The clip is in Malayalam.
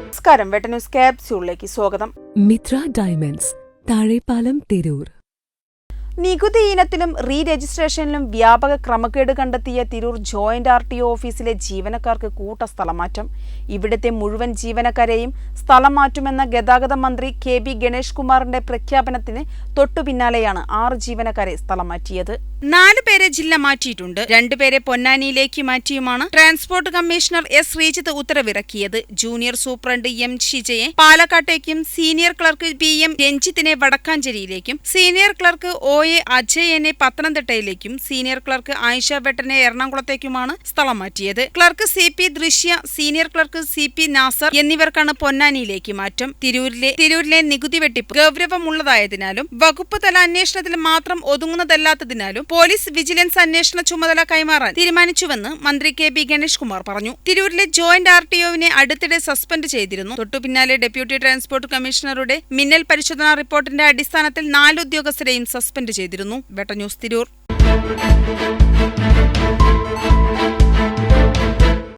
നമസ്കാരം. വെട്ട ന്യൂസ് ക്യാപ്സ്യൂളിലേക്ക് സ്വാഗതം. മിത്ര ഡയമണ്ട്സ് താഴെപ്പാലം തിരൂർ. നികുതി ഇനത്തിലും റീ രജിസ്ട്രേഷനിലും വ്യാപക ക്രമക്കേട് കണ്ടെത്തിയ Tirur joint R T O ഓഫീസിലെ ജീവനക്കാർക്ക് കൂട്ട സ്ഥലമാറ്റം ഇവിടുത്തെ മുഴുവൻ ജീവനക്കാരെയും സ്ഥലം മാറ്റുമെന്ന ഗതാഗത മന്ത്രി കെ ബി ഗണേഷ് കുമാറിന്റെ പ്രഖ്യാപനത്തിന് തൊട്ടു പിന്നാലെയാണ് ആറ് ജീവനക്കാരെ സ്ഥലം മാറ്റിയത് നാല് പേരെ ജില്ല മാറ്റിയിട്ടുണ്ട്. രണ്ടുപേരെ പൊന്നാനിയിലേക്ക് മാറ്റിയുമാണ് ട്രാൻസ്പോർട്ട് കമ്മീഷണർ എസ് ശ്രീജിത്ത് ഉത്തരവിറക്കിയത്. ജൂനിയർ സൂപ്രണ്ട് എം ഷിജയെ പാലക്കാട്ടേക്കും സീനിയർ ക്ലർക്ക് പി എം രഞ്ജിത്തിനെ വടക്കാഞ്ചേരിയിലേക്കും സീനിയർ ക്ലർക്ക് ഒ എ അജയനെ പത്തനംതിട്ടയിലേക്കും സീനിയർ ക്ലർക്ക് ആയിഷ വെട്ടനെ എറണാകുളത്തേക്കുമാണ് സ്ഥലം മാറ്റിയത്. Clerk C P Drishya senior clerk C P Nasar എന്നിവർക്കാണ് പൊന്നാനിയിലേക്ക് മാറ്റം. തിരൂരിലെ തിരൂരിലെ നികുതി വെട്ടിപ്പ് ഗൗരവമുള്ളതായതിനാലും വകുപ്പ് തല അന്വേഷണത്തിൽ മാത്രം ഒതുങ്ങുന്നതല്ലാത്തതിനാലും പോലീസ് വിജിലൻസ് അന്വേഷണ ചുമതല കൈമാറാൻ തീരുമാനിച്ചുവെന്ന് മന്ത്രി കെ ബി ഗണേഷ് കുമാർ പറഞ്ഞു. തിരൂരിലെ ജോയിന്റ് ആർ ടി ഒവിനെ അടുത്തിടെ സസ്പെൻഡ് ചെയ്തിരുന്നു. തൊട്ടു പിന്നാലെ ഡെപ്യൂട്ടി ട്രാൻസ്പോർട്ട് കമ്മീഷണറുടെ മിന്നൽ പരിശോധനാ റിപ്പോർട്ടിന്റെ അടിസ്ഥാനത്തിൽ നാല് ഉദ്യോഗസ്ഥരെയും സസ്പെൻഡ് ചെയ്തിരുന്നു. വെട്ട ന്യൂസ് തിരൂർ.